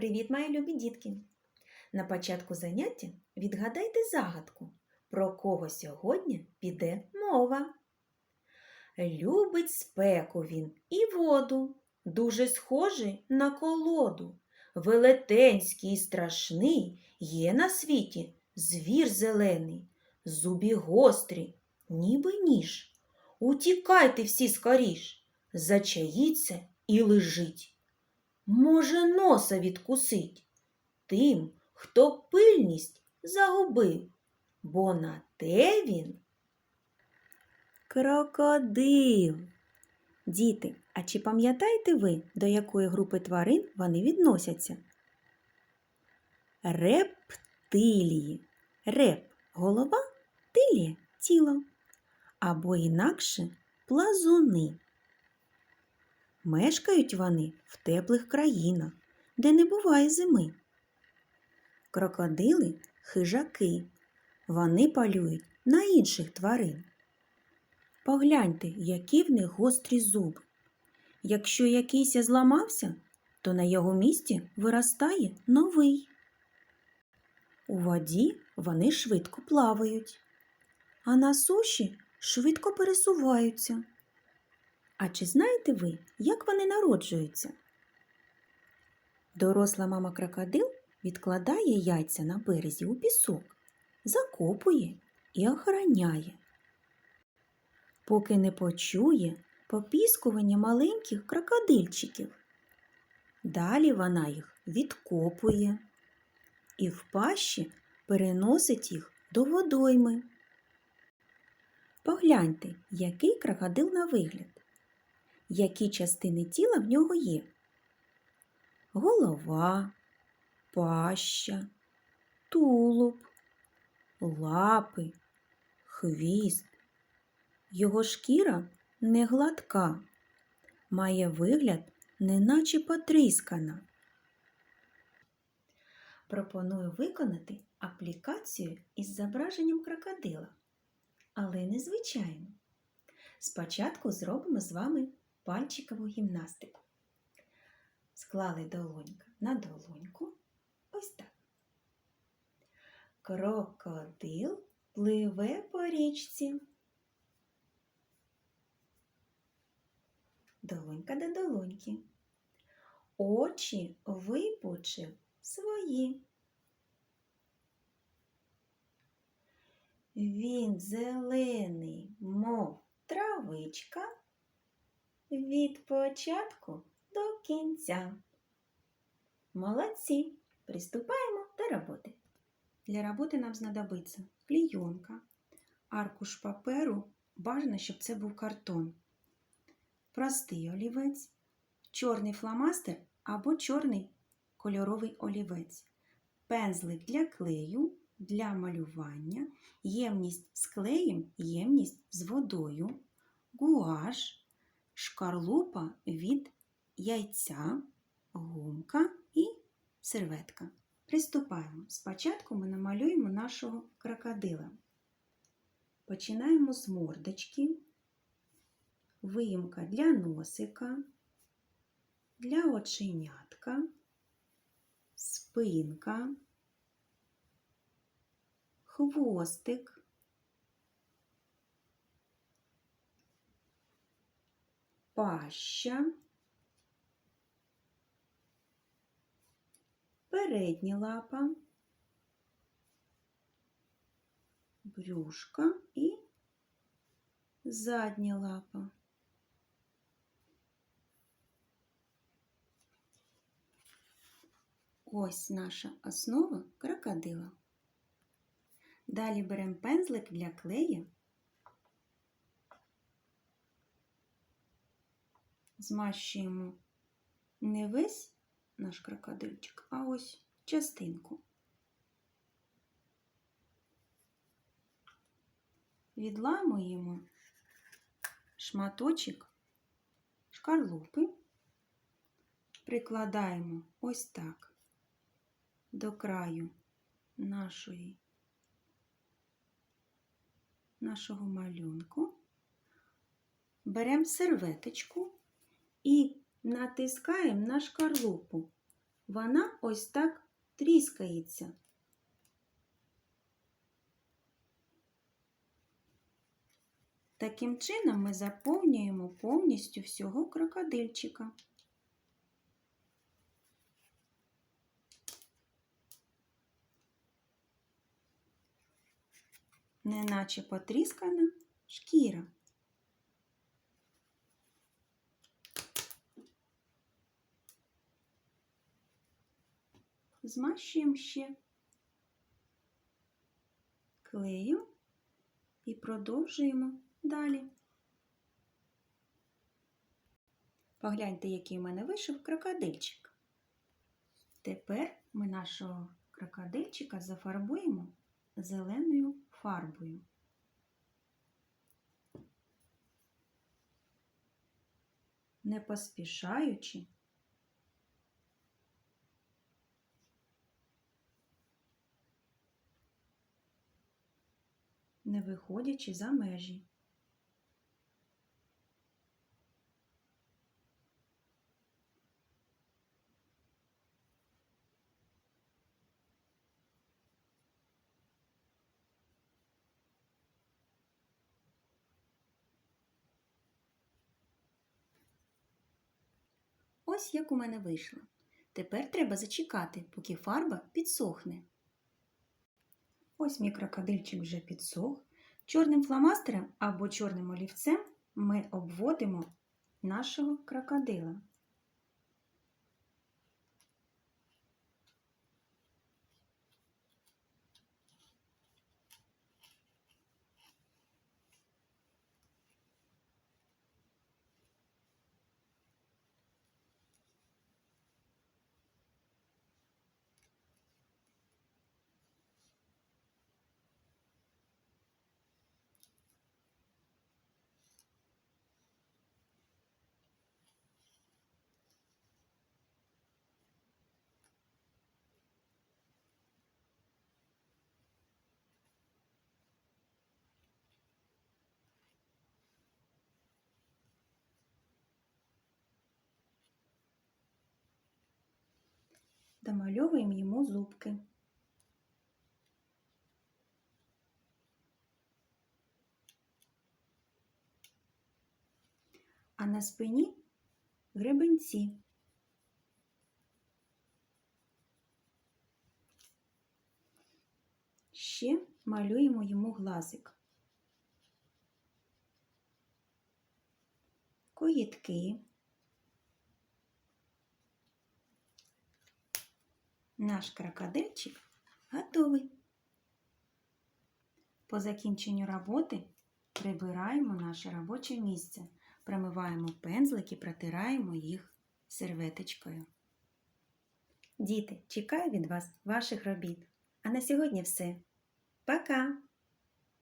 Привіт, мої любі дітки! На початку заняття відгадайте загадку, про кого сьогодні піде мова. Любить спеку він і воду, дуже схожий на колоду. Велетенський і страшний є на світі звір зелений, зубі гострі, ніби ніж. Утікайте всі скоріш, зачаїться і лежить. Може, носа відкусить тим, хто пильність загубив, бо на те він крокодил. Діти, а чи пам'ятаєте ви, до якої групи тварин вони відносяться? Рептилії. Реп голова, тилія тіло. Або інакше плазуни. Мешкають вони в теплих країнах, де не буває зими. Крокодили хижаки. Вони полюють на інших тварин. Погляньте, які в них гострі зуби. Якщо якийсь зламався, то на його місці виростає новий. У воді вони швидко плавають, а на суші швидко пересуваються. А чи знаєте ви, як вони народжуються? Доросла мама крокодил відкладає яйця на березі у пісок, закопує і охороняє. Поки не почує попіскування маленьких крокодильчиків. Далі вона їх відкопує і в пащі переносить їх до водойми. Погляньте, який крокодил на вигляд які частини тіла в нього є. Голова, паща, тулуб, лапи, хвіст. Його шкіра не гладка, має вигляд, неначе потріскана. Пропоную виконати аплікацію із зображенням крокодила, але незвичайно. Спочатку зробимо з вами пальчикову гімнастику. Склали долонька на долоньку. Ось так. Крокодил пливе по річці. Долонька до долоньки. Очі випучив свої. Він зелений, мов травичка від початку до кінця. Молодці! Приступаємо до роботи. Для роботи нам знадобиться клійонка, аркуш паперу, бажано, щоб це був картон, простий олівець, чорний фломастер або чорний кольоровий олівець, пензлик для клею, для малювання, ємність з клеєм, ємність з водою, гуаш, шкарлупа від яйця, гумка і серветка. Приступаємо. Спочатку ми намалюємо нашого крокодила. Починаємо з мордочки, виїмка для носика, для оченятка, спинка, хвостик. Паща, передня лапа, брюшка і задня лапа. Ось наша основа крокодила. Далі беремо пензлик для клею змащуємо не весь наш крокодильчик, а ось частинку. Відламуємо шматочок шкарлупи, прикладаємо ось так до краю нашої, нашого малюнку, беремо серветочку і натискаємо на шкарлупу. вона ось так тріскається. Таким чином ми заповнюємо повністю всього крокодильчика. Неначе потріскана шкіра. Змащуємо ще клею і продовжуємо далі. Погляньте, який у мене вийшов крокодильчик. Тепер ми нашого крокодильчика зафарбуємо зеленою фарбою. Не поспішаючи, не виходячи за межі. Ось як у мене вийшло. Тепер треба зачекати, поки фарба підсохне. Ось мій крокодильчик вже підсох. Чорним фломастером або чорним олівцем ми обводимо нашого крокодила. Домальовуємо йому зубки. А на спині гребенці. Ще малюємо йому глазик. Когітки. Наш крокодильчик готовий. По закінченню роботи прибираємо наше робоче місце, промиваємо пензлик і протираємо їх серветочкою. Діти, чекаю від вас ваших робіт. А на сьогодні все. Пока!